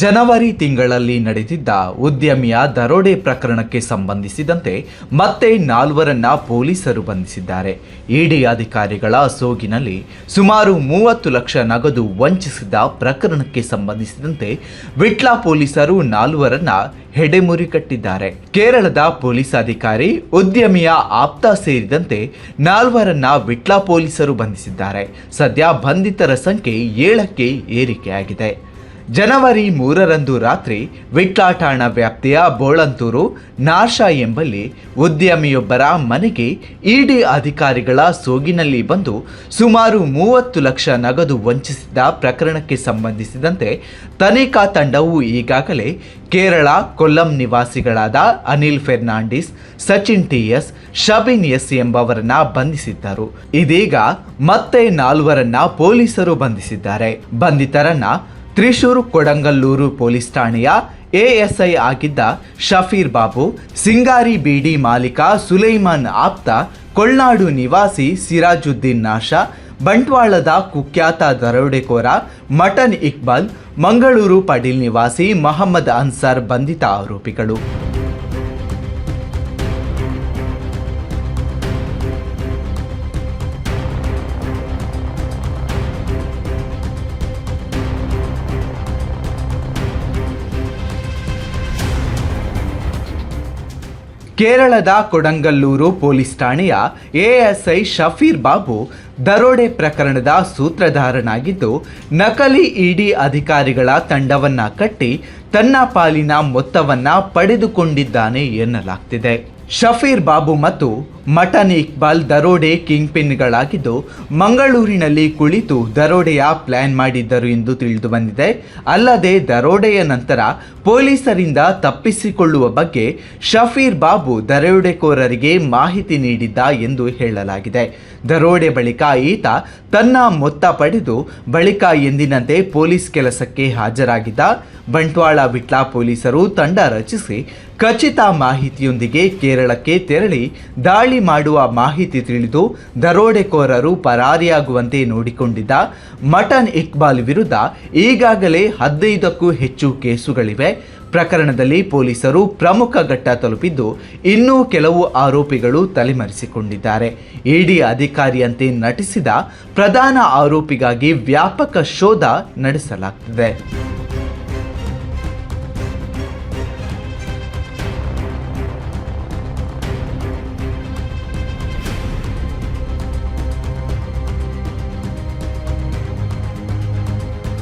ಜನವರಿ ತಿಂಗಳಲ್ಲಿ ನಡೆದಿದ್ದ ಉದ್ಯಮಿಯ ದರೋಡೆ ಪ್ರಕರಣಕ್ಕೆ ಸಂಬಂಧಿಸಿದಂತೆ ಮತ್ತೆ ನಾಲ್ವರನ್ನ ಪೊಲೀಸರು ಬಂಧಿಸಿದ್ದಾರೆ. ಇಡಿ ಅಧಿಕಾರಿಗಳ ಸೋಗಿನಲ್ಲಿ ಸುಮಾರು ಮೂವತ್ತು ಲಕ್ಷ ನಗದು ವಂಚಿಸಿದ ಪ್ರಕರಣಕ್ಕೆ ಸಂಬಂಧಿಸಿದಂತೆ ವಿಟ್ಲ ಪೊಲೀಸರು ನಾಲ್ವರನ್ನ ಹೆಡೆಮುರಿ ಕಟ್ಟಿದ್ದಾರೆ. ಕೇರಳದ ಪೊಲೀಸ್ ಅಧಿಕಾರಿ ಉದ್ಯಮಿಯ ಆಪ್ತ ಸೇರಿದಂತೆ ನಾಲ್ವರನ್ನ ವಿಟ್ಲ ಪೊಲೀಸರು ಬಂಧಿಸಿದ್ದಾರೆ. ಸದ್ಯ ಬಂಧಿತರ ಸಂಖ್ಯೆ ಏಳಕ್ಕೆ ಏರಿಕೆಯಾಗಿದೆ. ಜನವರಿ ಮೂರರಂದು ರಾತ್ರಿ ವಿಟ್ಲಾಠಾಣ ವ್ಯಾಪ್ತಿಯ ಬೋಳಂತೂರು ನಾಶಾ ಎಂಬಲ್ಲಿ ಉದ್ಯಮಿಯೊಬ್ಬರ ಮನೆಗೆ ಇಡಿ ಅಧಿಕಾರಿಗಳ ಸೋಗಿನಲ್ಲಿ ಬಂದು ಸುಮಾರು ಮೂವತ್ತು ಲಕ್ಷ ನಗದು ವಂಚಿಸಿದ ಪ್ರಕರಣಕ್ಕೆ ಸಂಬಂಧಿಸಿದಂತೆ ತನಿಖಾ ತಂಡವು ಈಗಾಗಲೇ ಕೇರಳ ಕೊಲ್ಲಂ ನಿವಾಸಿಗಳಾದ ಅನಿಲ್ ಫೆರ್ನಾಂಡಿಸ್, ಸಚಿನ್ ಟಿಎಸ್ ಶಬಿನ್ ಎಸ್ ಎಂಬವರನ್ನ ಬಂಧಿಸಿದ್ದರು. ಇದೀಗ ಮತ್ತೆ ನಾಲ್ವರನ್ನ ಪೊಲೀಸರು ಬಂಧಿಸಿದ್ದಾರೆ. ಬಂಧಿತರನ್ನ ತ್ರಿಶೂರು ಕೊಡಂಗಲ್ಲೂರು ಪೊಲೀಸ್ ಠಾಣೆಯ ಎಎಸ್ಐ ಆಗಿದ್ದ ಶಫೀರ್ ಬಾಬು, ಸಿಂಗಾರಿ ಬೀಡಿ ಮಾಲೀಕ ಸುಲೈಮಾನ್ ಆಪ್ತ ಕೊಳ್ನಾಡು ನಿವಾಸಿ ಸಿರಾಜುದ್ದೀನ್ ನಾಶಾ, ಬಂಟ್ವಾಳದ ಕುಖ್ಯಾತ ದರೋಡೆಕೋರ ಮಟನ್ ಇಕ್ಬಾಲ್, ಮಂಗಳೂರು ಪಡೀಲ್ ನಿವಾಸಿ ಮೊಹಮ್ಮದ್ ಅನ್ಸಾರ್ ಬಂಧಿತ ಆರೋಪಿಗಳು. ಕೇರಳದ ಕೊಡಂಗಲ್ಲೂರು ಪೊಲೀಸ್ ಠಾಣೆಯ ಎಎಸ್ಐ ಶಫೀರ್ ಬಾಬು ದರೋಡೆ ಪ್ರಕರಣದ ಸೂತ್ರಧಾರನಾಗಿದ್ದು, ನಕಲಿ ಇಡಿ ಅಧಿಕಾರಿಗಳ ತಂಡವನ್ನ ಕಟ್ಟಿ ತನ್ನ ಪಾಲಿನ ಮೊತ್ತವನ್ನ ಪಡೆದುಕೊಂಡಿದ್ದಾನೆ ಎನ್ನಲಾಗ್ತಿದೆ. ಶಫೀರ್ ಬಾಬು ಮತ್ತು ಮಟನ್ ಇಕ್ಬಾಲ್ ದರೋಡೆ ಕಿಂಗ್ ಪಿನ್ಗಳಾಗಿದ್ದು ಮಂಗಳೂರಿನಲ್ಲಿ ಕುಳಿತು ದರೋಡೆಯ ಪ್ಲಾನ್ ಮಾಡಿದ್ದರು ಎಂದು ತಿಳಿದು ಬಂದಿದೆ. ಅಲ್ಲದೆ ದರೋಡೆಯ ನಂತರ ಪೊಲೀಸರಿಂದ ತಪ್ಪಿಸಿಕೊಳ್ಳುವ ಬಗ್ಗೆ ಶಫೀರ್ ಬಾಬು ದರೋಡೆಕೋರರಿಗೆ ಮಾಹಿತಿ ನೀಡಿದ್ದ ಎಂದು ಹೇಳಲಾಗಿದೆ. ದರೋಡೆ ಬಳಿಕ ಈತ ತನ್ನ ಮೊತ್ತ ಪಡೆದು ಬಳಿಕ ಎಂದಿನಂತೆ ಪೊಲೀಸ್ ಕೆಲಸಕ್ಕೆ ಹಾಜರಾಗಿದ್ದ. ಬಂಟ್ವಾಳ ವಿಟ್ಲ ಪೊಲೀಸರು ತಂಡ ರಚಿಸಿ ಖಚಿತ ಮಾಹಿತಿಯೊಂದಿಗೆ ಕೇರಳಕ್ಕೆ ತೆರಳಿ ದಾಳಿ ಮಾಡುವ ಮಾಹಿತಿ ತಿಳಿದು ದರೋಡೆಕೋರರು ಪರಾರಿಯಾಗುವಂತೆ ನೋಡಿಕೊಂಡಿದ್ದ ಮಟನ್ ಇಕ್ಬಾಲ್ ವಿರುದ್ಧ ಈಗಾಗಲೇ ಹದಿನೈದಕ್ಕೂ ಹೆಚ್ಚು ಕೇಸುಗಳಿವೆ. ಪ್ರಕರಣದಲ್ಲಿ ಪೊಲೀಸರು ಪ್ರಮುಖ ಘಟ್ಟ ತಲುಪಿದ್ದು ಇನ್ನೂ ಕೆಲವು ಆರೋಪಿಗಳು ತಲೆಮರೆಸಿಕೊಂಡಿದ್ದಾರೆ. ಇಡಿ ಅಧಿಕಾರಿಯಂತೆ ನಟಿಸಿದ ಪ್ರಧಾನ ಆರೋಪಿಗಾಗಿ ವ್ಯಾಪಕ ಶೋಧ ನಡೆಸಲಾಗ್ತಿದೆ.